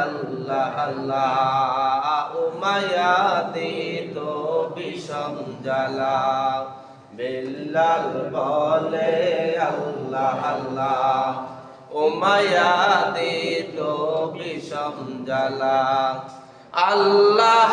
আল্লাহ আল্লাহ তো বিষম জ্বালা বিল্লাল বলে আল্লাহ আল্লাহ উমায়া তো বিষম জ্বালা আল্লাহ